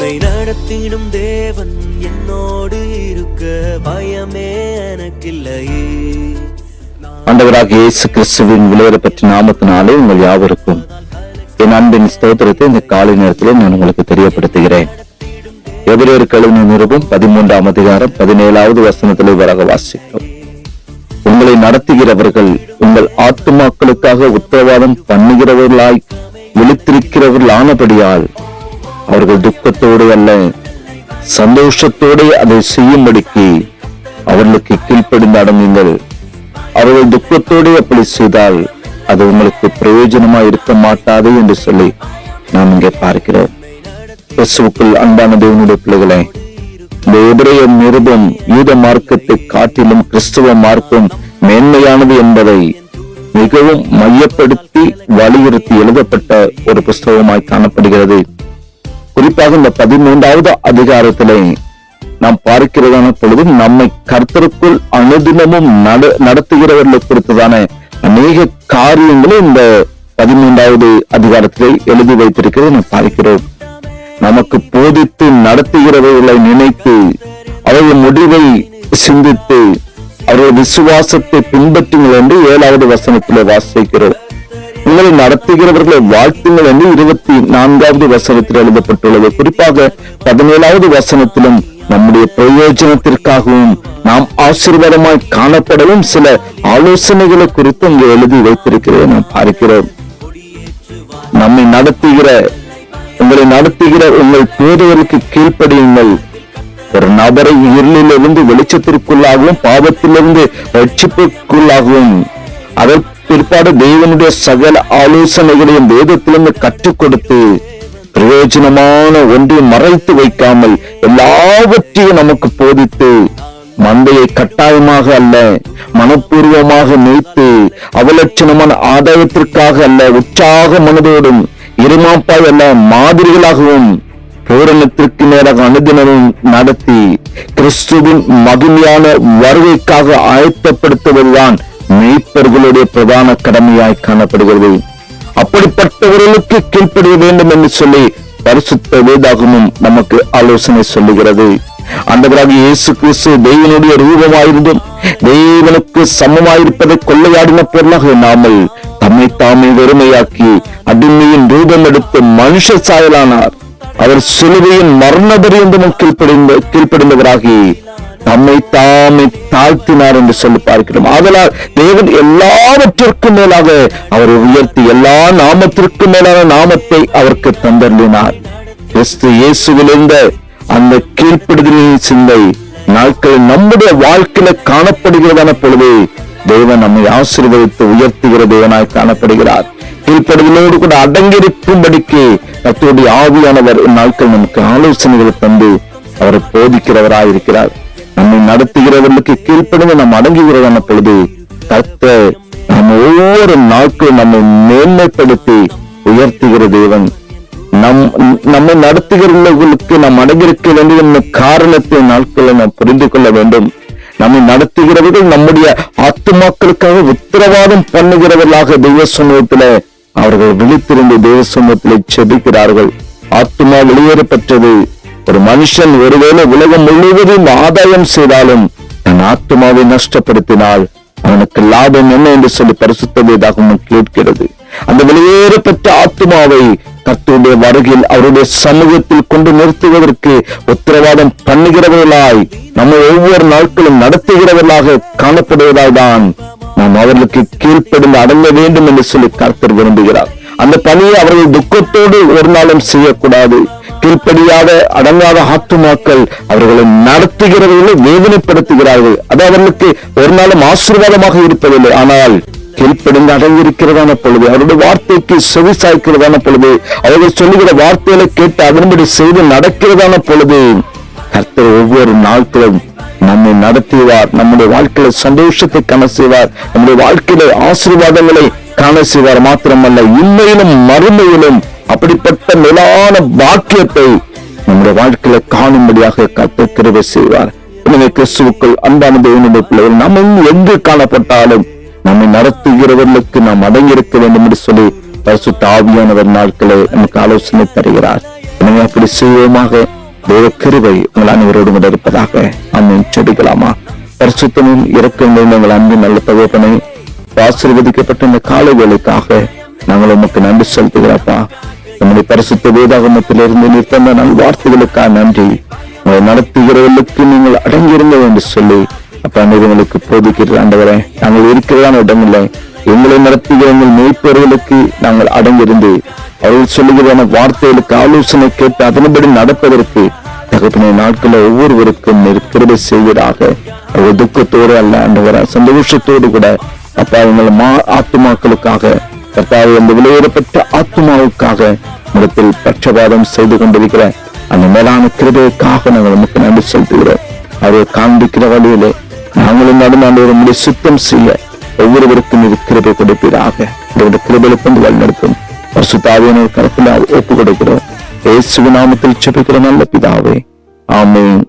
என்னை நடத்திடும் தேவன் என்னோடு இருக்க பயமே எனக்கில்லையே. ஆண்டவராக இயேசு கிறிஸ்துவின் விளையாட பற்றி நாமத்தினாலே உங்கள் யாவருக்கும் என் அன்பின் ஸ்தோத்திரத்தை இந்த காலை நேரத்தில் நான் உங்களுக்கு தெரியப்படுத்துகிறேன். எபிரேயர் கழுவின நிருபம் பதிமூன்றாம் அதிகாரம் பதினேழாவது வசனத்திலே வராக வாசிக்கிறோம் உங்களை நடத்துகிறவர்கள் உங்கள் ஆத்துமாக்களுக்காக உத்தரவாதம் பண்ணுகிறவர்களாய் விழித்திருக்கிறவர்கள் ஆனபடியால் அவர்கள் துக்கத்தோடு அல்ல சந்தோஷத்தோடு அதை செய்யும்படிக்கு அவர்களுக்கு கீழ்ப்படிந்து அடங்குங்கள். அவர்கள் துக்கத்தோடு அப்படி செய்தால் அது உங்களுக்கு பிரயோஜனமா இருக்க மாட்டாது என்று சொல்லி நாம் இங்கே பார்க்கிறோம். கிறிஸ்துவுக்குள் அன்பான தேவனுடைய பிள்ளைகளே இந்த எதிரைய மிருதம் யூத மார்க்கத்தை காட்டிலும் கிறிஸ்துவ மார்க்கம் மேன்மையானது என்பதை மிகவும் மையப்படுத்தி வலியுறுத்தி எழுதப்பட்ட ஒரு புஸ்தகமாய் காணப்படுகிறது. குறிப்பாக இந்த பதிமூன்றாவது அதிகாரத்திலே நாம் பார்க்கிறதான பொழுது நம்மை கர்த்தருக்குள் அனுதினமும் நட- நடத்துகிறவர்களை குறித்ததான அநேக காரியங்களை இந்த பதிமூன்றாவது அதிகாரத்திலே எழுதி வைத்திருக்கிறது நாம் பார்க்கிறோம். நமக்கு போதித்து நடத்துகிறவர்களை நினைத்து அவர்கள் முடிவை சிந்தித்து அவர்கள் விசுவாசத்தை பின்பற்றுங்கள் என்று ஏழாவது வசனத்திலே வாசிக்கிறோம். உங்களை நடத்துகிறவர்களை வாழ்த்துங்கள் என்று இருபத்தி நான்காவது வசனத்தில் எழுதப்பட்டுள்ளது. குறிப்பாக பதினேழாவது வசனத்திலும் நம்முடைய பிரயோஜனத்திற்காகவும் நாம் ஆசீர்வாதமாய் காணப்படவும் சில ஆலோசனைகளை குறித்து இங்கு எழுதி வைத்திருக்கிறதை நாம் பார்க்கிறோம். நம்மை நடத்துகிற உங்களை நடத்துகிற உங்கள் பேரவருக்கு கீழ்ப்படியுங்கள். ஒரு நபரை இருளிலிருந்து வெளிச்சத்திற்குள்ளாகவும் பாவத்திலிருந்து ரட்சிப்புக்குள்ளாகவும் அதற்கு பிற்பாடு தேவனுடைய சகல ஆலோசனைகளையும் வேதத்திலிருந்து கற்றுக் கொடுத்து பிரயோஜனமான ஒன்றை மறைத்து வைக்காமல் எல்லாவற்றையும் நமக்கு போதித்து மந்தையை கட்டாயமாக அல்ல மனப்பூர்வமாக நீத்து அவலட்சணமான ஆதாயத்திற்காக அல்ல உற்சாக மனதோடும் இருமாப்பாய் அல்ல மாதிரிகளாகவும் பூரணத்திற்கு நேராக அனுதினமும் நடத்தி கிறிஸ்துவின் மகிமையான வருகைக்காக ஆயத்தப்படுத்துவதுதான் மெய்ப்பர்களுடைய பிரதான கடமையாய் காணப்படுகிறது. அப்படிப்பட்டவர்களுக்கு கீழ்ப்படிய வேண்டும் என்று சொல்லி பரிசுத்த வேதாகமும் நமக்கு ஆலோசனை சொல்லுகிறது. அந்தவராக இயேசு கிறிஸ்து தெய்வனுடைய ரூபமாயிருந்தும் தேவனுக்கு சமமாயிருப்பதை கொள்ளையாடின பொருளாக இல்லாமல் தம்மை தாமே வெறுமையாக்கி அடிமையின் ரூபம் எடுத்து மனுஷ சாயலானார். அவர் சிலுவையின் மரண பரியந்தமும் கீழ்ப்படிந்த கீழ்ப்படிந்தவராகி தம்மை தாமே தாழ்த்தினார் என்று சொல்லி பார்க்கிறோம். ஆதலால் தேவன் எல்லாவற்றிற்கும் மேலாக அவரை உயர்த்தி எல்லா நாமத்திற்கும் மேலான நாமத்தை அவருக்கு தந்தருளினார். கிறிஸ்து இயேசுவிலிருந்த அந்த கீழ்ப்படுதலின் சிந்தை நாட்களில் நம்முடைய வாழ்க்கையில காணப்படுகிறதான பொழுது தேவன் நம்மை ஆசீர்வதித்து உயர்த்துகிற தேவனாய் காணப்படுகிறார். கீழ்ப்படுதலோடு கூட அடங்கியிருக்கும்படிக்கு கத்தோடைய ஆவியானவர் இந்நாட்கள் நமக்கு ஆலோசனைகளை தந்து அவரை போதிக்கிறவராய் இருக்கிறார் நம்மை நடத்துகிறவர்களுக்கு கீழ்ப்படிந்து நாம் அடங்குகிறதான பொழுது கர்த்தர் நாம் ஒவ்வொரு நாட்களும் நம்மை மேன்மைப்படுத்தி உயர்த்துகிற தேவன். நம் நம்மை நடத்துகிறவர்களுக்கு நாம் அடங்கியிருக்க வேண்டும் இந்த காரணத்தை நாட்களை நாம் புரிந்து கொள்ள வேண்டும். நம்மை நடத்துகிறவர்கள் நம்முடைய ஆத்துமாக்களுக்காக உத்தரவாதம் பண்ணுகிறவர்களாக தெய்வ சமூகத்துல அவர்கள் விழித்திருந்து தெய்வ சமூகத்திலே செபிக்கிறார்கள். ஆத்துமா வெளியேறப்பட்டது ஒரு மனுஷன் ஒருவேளை உலகம் முழுவதும் ஆதாயம் செய்தாலும் தன் ஆத்மாவை நஷ்டப்படுத்தினால் அவனுக்கு லாபம் என்ன என்று சொல்லி பரிசுத்த வேதாகமும் கேட்கிறது. அந்த வெளியேறப்பட்ட ஆத்மாவை கர்த்தருடைய வருகையில் அவருடைய சமூகத்தில் கொண்டு நிறுத்துவதற்கு உத்தரவாதம் பண்ணுகிறவர்களாய் நம்ம ஒவ்வொரு நாட்களும் நடத்துகிறவர்களாக காணப்படுவதால் தான் நாம் அவர்களுக்கு கீழ்ப்படிந்து அடங்க வேண்டும் என்று சொல்லி கர்த்தர் விரும்புகிறார். அந்த பணியை அவர்கள் துக்கத்தோடு ஒரு நாளும் செய்யக்கூடாது. கீழ்ப்படியாத அடங்காத ஆத்துமாக்கள் அவர்களை நடத்துகிறவர்களை வேதனைப்படுத்துகிறார்கள். அது அவர்களுக்கு ஒரு நாளும் ஆசீர்வாதமாக இருப்பதில்லை. ஆனால் கீழ்ப்படிந்து அடங்கியிருக்கிறதான பொழுது அவருடைய வார்த்தைக்கு செவிசாய்க்கிறதான பொழுது அவர்கள் சொல்லுகிற வார்த்தைகளை கேட்டு அதன்படி செய்து நடக்கிறதான பொழுது கர்த்தர் ஒவ்வொரு நாட்களும் நம்மை நடத்துவார் நம்முடைய வாழ்க்கையில சந்தோஷத்தை காண செய்வார் நம்முடைய வாழ்க்கையில ஆசீர்வாதங்களை காண செய்வார். மாத்திரமல்ல இன்மையிலும் மறுமையிலும் அப்படிப்பட்ட மேலான பாக்கியத்தை நம்முடைய வாழ்க்கையில காணும்படியாக கர்த்தர் கிருபை செய்வார். எனவே கிறிஸ்துவுக்குள் அன்பான தேவனுடைய பிள்ளைகள் நம்ம எங்கு காணப்பட்டாலும் நம்மை நடத்துகிறவர்களுக்கு நாம் அடங்கியிருக்க வேண்டும் என்று சொல்லி பரிசு தாவியானவர் நாட்களை நமக்கு ஆலோசனை தருகிறார். எனவே அப்படி சுயமாக தேவ கிருபை உங்கள் அனைவரோடு கூட இருப்பதாக அம்மன் செடிக்கலாமா பரிசுத்தமும் இறக்கம் உங்கள் அன்பின் நல்ல தகவப்பனை ஆசீர்வதிக்கப்பட்ட இந்த கால வேலைக்காக நாங்கள் உமக்கு நன்றி செலுத்துகிறப்பா நம்முடைய பரிசுத்த வேதாகமத்திலிருந்து நீர் தந்த நல் வார்த்தைகளுக்காக நன்றி. உங்களை நடத்துகிறவர்களுக்கு நீங்கள் அடங்கியிருங்க என்று சொல்லி அப்பா நீர் எங்களுக்கு போதிக்கிறது ஆண்டவரே. நாங்கள் இருக்கிறதான இடமில்லை. எங்களை நடத்துகிற எங்கள் மேய்ப்பவர்களுக்கு நாங்கள் அடங்கியிருந்து அவர்கள் சொல்லுகிறதான வார்த்தைகளுக்கு ஆலோசனை கேட்டு அதன்படி நடப்பதற்கு தகப்பனை நாட்களில் ஒவ்வொருவருக்கும் நீர் கிருபை செய்வதாக அவர்கள் துக்கத்தோடு அல்ல ஆண்டவர சந்தோஷத்தோடு கூட அப்பா எங்கள் மா ஆத்துமாக்களுக்காக கர்த்தாவை அந்த விலையேறப்பட்ட ஆத்மாவுக்காக இடத்தில் பட்சபாதம் செய்து கொண்டிருக்கிற அந்த மேலான கிருபைக்காக நாங்கள் நமக்கு நன்றி செலுத்துகிறோம். அதை காண்பிக்கிற வழியிலே நாங்களும் நடுநாடு முடிய சுத்தம் செய்ய ஒவ்வொருவருக்கும் இது கிருபை கொடுப்பீராக. இந்த கிருபையை கொண்டு வழிநடத்தும் பரிசுத்தாவியான கருத்தில் ஒப்பு கொடுக்கிறோம் இயேசு நாமத்தில் செபிக்கிற நல்ல பிதாவே ஆமேன்.